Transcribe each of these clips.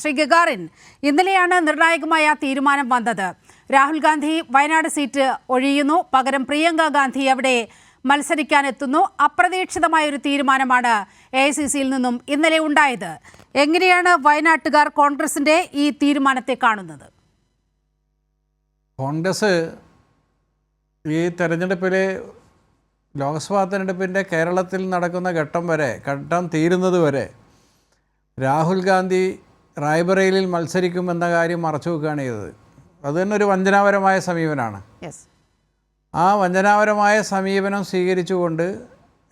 Shri Gagarin. ഇന്നലെയാണ് നിർണായകമായ തീരുമാനം വന്നത്. രാഹുൽ ഗാന്ധി വയനാട് സീറ്റ് ഒഴിയുന്നു. പകരം പ്രിയങ്ക ഗാന്ധി അവിടെ മത്സരിക്കാനെത്തുന്നു. അപ്രതീക്ഷിതമായ ഒരു തീരുമാനമാണ് എ ഐ സി സിയിൽ നിന്നും ഇന്നലെ ഉണ്ടായത്. എങ്ങനെയാണ് വയനാട്ടുകാർ കോൺഗ്രസിന്റെ ഈ തീരുമാനത്തെ കാണുന്നത്? കോൺഗ്രസ് ഈ തെരഞ്ഞെടുപ്പിൽ ലോക്സഭാ തെരഞ്ഞെടുപ്പിന്റെ കേരളത്തിൽ നടക്കുന്ന ഘട്ടം വരെ ഘട്ടം തീരുന്നത് വരെ രാഹുൽ ഗാന്ധി റായ്ബറേലിയിൽ മത്സരിക്കുമെന്ന കാര്യം മറച്ചു വെക്കുകയാണ് ചെയ്തത്. അത് തന്നെ ഒരു വഞ്ചനാപരമായ സമീപനമാണ് ആ വഞ്ചനാപരമായ സമീപനം സ്വീകരിച്ചുകൊണ്ട്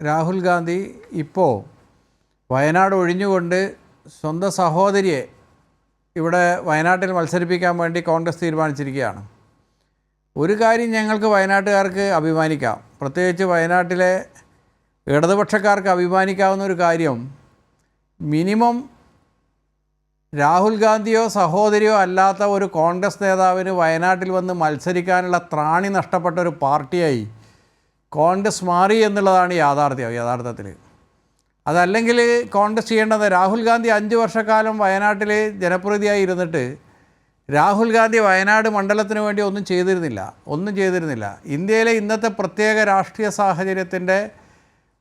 രാഹുൽ ഗാന്ധി ഇപ്പോൾ വയനാട് ഒഴിഞ്ഞുകൊണ്ട് സ്വന്തം സഹോദരിയെ ഇവിടെ വയനാട്ടിൽ മത്സരിപ്പിക്കാൻ വേണ്ടി കോൺഗ്രസ് തീരുമാനിച്ചിരിക്കുകയാണ്. ഒരു കാര്യം ഞങ്ങൾക്ക് വയനാട്ടുകാർക്ക് അഭിമാനിക്കാം. പ്രത്യേകിച്ച് വയനാട്ടിലെ ഇടതുപക്ഷക്കാർക്ക് അഭിമാനിക്കാവുന്ന ഒരു കാര്യം മിനിമം രാഹുൽ ഗാന്ധിയോ സഹോദരിയോ അല്ലാത്ത ഒരു കോൺഗ്രസ് നേതാവിന് വയനാട്ടിൽ വന്ന് മത്സരിക്കാനുള്ള ത്രാണി നഷ്ടപ്പെട്ട ഒരു പാർട്ടിയായി കോൺഗ്രസ് മാറി എന്നുള്ളതാണ് യാഥാർത്ഥ്യം യഥാർത്ഥത്തിൽ. അതല്ലെങ്കിൽ കോൺഗ്രസ് ചെയ്യേണ്ടത് രാഹുൽ ഗാന്ധി അഞ്ച് വർഷക്കാലം വയനാട്ടിൽ ജനപ്രതിയായി ഇരുന്നിട്ട് രാഹുൽ ഗാന്ധി വയനാട് മണ്ഡലത്തിന് വേണ്ടി ഒന്നും ചെയ്തിരുന്നില്ല ഒന്നും ചെയ്തിരുന്നില്ല. ഇന്ത്യയിലെ ഇന്നത്തെ പ്രത്യേക രാഷ്ട്രീയ സാഹചര്യത്തിന്റെ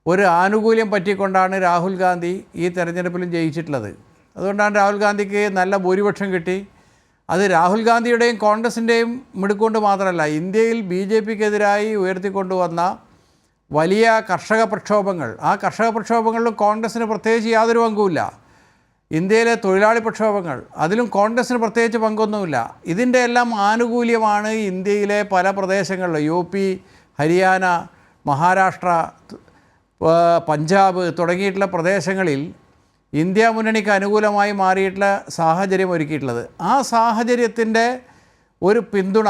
ഒരു ആനുകൂല്യം പറ്റിക്കൊണ്ടാണ് രാഹുൽ ഗാന്ധി ഈ തെരഞ്ഞെടുപ്പിലും ജയിച്ചിട്ടുള്ളത്. അതുകൊണ്ടാണ് രാഹുൽ ഗാന്ധിക്ക് നല്ല ഭൂരിപക്ഷം കിട്ടി. അത് രാഹുൽ ഗാന്ധിയുടെയും കോൺഗ്രസിന്റെയും മിടുക്കൊണ്ട് മാത്രമല്ല ഇന്ത്യയിൽ ബി ജെ പിക്കെതിരായി ഉയർത്തിക്കൊണ്ടുവന്ന വലിയ കർഷക പ്രക്ഷോഭങ്ങൾ. ആ കർഷക പ്രക്ഷോഭങ്ങളിലും കോൺഗ്രസ്സിന് പ്രത്യേകിച്ച് യാതൊരു പങ്കുമില്ല. ഇന്ത്യയിലെ തൊഴിലാളി പ്രക്ഷോഭങ്ങൾ അതിലും കോൺഗ്രസ്സിന് പ്രത്യേകിച്ച് പങ്കൊന്നുമില്ല. ഇതിന്റെ എല്ലാം ആനുകൂല്യമാണ് ഇന്ത്യയിലെ പല പ്രദേശങ്ങളിലും. യു പി ഹരിയാന മഹാരാഷ്ട്ര പഞ്ചാബ് തുടങ്ങിയിട്ടുള്ള പ്രദേശങ്ങളിൽ ഇന്ത്യ മുന്നണിക്ക് അനുകൂലമായി മാറിയിട്ടുള്ള സാഹചര്യം ഒരുക്കിയിട്ടുള്ളത്. ആ സാഹചര്യത്തിന്റെ ഒരു പിന്തുണ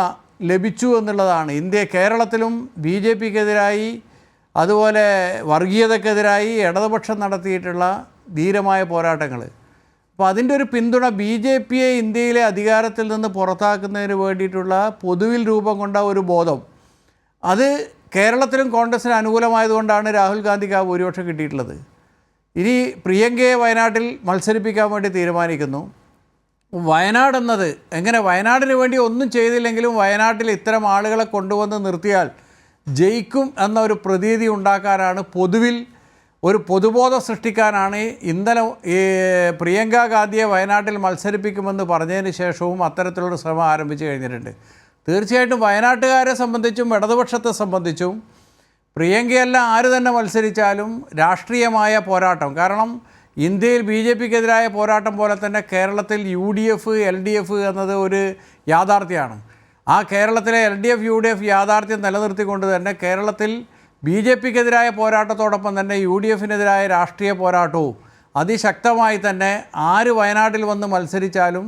ലഭിച്ചു എന്നുള്ളതാണ്. ഇന്ത്യ കേരളത്തിലും ബി ജെ പിക്കെതിരായി അതുപോലെ വർഗീയതക്കെതിരായി ഇടതുപക്ഷം നടത്തിയിട്ടുള്ള ധീരമായ പോരാട്ടങ്ങൾ. അപ്പോൾ അതിന്റെ ഒരു പിന്തുണ ബി ജെ പിയെ ഇന്ത്യയിലെ അധികാരത്തിൽ നിന്ന് പുറത്താക്കുന്നതിന് വേണ്ടിയിട്ടുള്ള പൊതുവിൽ രൂപം കൊണ്ട ഒരു ബോധം. അത് കേരളത്തിലും കോൺഗ്രസിന് അനുകൂലമായതുകൊണ്ടാണ് രാഹുൽ ഗാന്ധിക്ക് ആ ഭൂരിപക്ഷം കിട്ടിയിട്ടുള്ളത്. ഇനി പ്രിയങ്കയെ വയനാട്ടിൽ മത്സരിപ്പിക്കാൻ വേണ്ടി തീരുമാനിക്കുന്നു. വയനാട് എന്നത് എങ്ങനെ? വയനാടിന് വേണ്ടി ഒന്നും ചെയ്തില്ലെങ്കിലും വയനാട്ടിൽ ഇത്തരം ആളുകളെ കൊണ്ടുവന്ന് നിർത്തിയാൽ ജയിക്കും എന്ന ഒരു പ്രതീതി ഉണ്ടാക്കാനാണ് പൊതുവിൽ ഒരു പൊതുബോധം സൃഷ്ടിക്കാനാണ് ഇന്നലെ ഈ പ്രിയങ്ക ഗാന്ധിയെ വയനാട്ടിൽ മത്സരിപ്പിക്കുമെന്ന് പറഞ്ഞതിന് ശേഷവും അത്തരത്തിലുള്ള ശ്രമം ആരംഭിച്ചു കഴിഞ്ഞിട്ടുണ്ട്. തീർച്ചയായിട്ടും വയനാട്ടുകാരെ സംബന്ധിച്ചും ഇടതുപക്ഷത്തെ സംബന്ധിച്ചും പ്രിയങ്കയല്ല ആര് തന്നെ മത്സരിച്ചാലും രാഷ്ട്രീയമായ പോരാട്ടം. കാരണം ഇന്ത്യയിൽ ബി ജെ പിക്കെതിരായ പോരാട്ടം പോലെ തന്നെ കേരളത്തിൽ U D F L D F എന്നത് ഒരു യാഥാർത്ഥ്യമാണ്. ആ കേരളത്തിലെ L D F U D F യാഥാർത്ഥ്യം നിലനിർത്തിക്കൊണ്ട് തന്നെ കേരളത്തിൽ ബി ജെ പിക്കെതിരായ പോരാട്ടത്തോടൊപ്പം തന്നെ യു ഡി എഫിനെതിരായ രാഷ്ട്രീയ പോരാട്ടവും അതിശക്തമായി തന്നെ ആര് വയനാട്ടിൽ വന്ന് മത്സരിച്ചാലും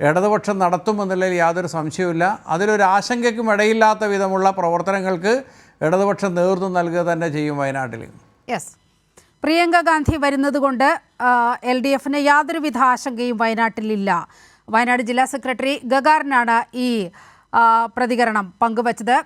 ഇടതുപക്ഷം നടത്തുമെന്നുള്ളതിൽ യാതൊരു സംശയവുമില്ല. അതിലൊരു ആശങ്കയ്ക്കും ഇടയില്ലാത്ത വിധമുള്ള പ്രവർത്തനങ്ങൾക്ക് ഇടതുപക്ഷം നേതൃത്വം നൽകുക തന്നെ ചെയ്യും വയനാട്ടിൽ. യെസ് പ്രിയങ്ക ഗാന്ധി വരുന്നത് കൊണ്ട് എൽ ഡി എഫിന് യാതൊരുവിധ ആശങ്കയും വയനാട്ടിലില്ല. വയനാട് ജില്ലാ സെക്രട്ടറി ഗഗാറിനാണ് ഈ പ്രതികരണം പങ്കുവച്ചത്.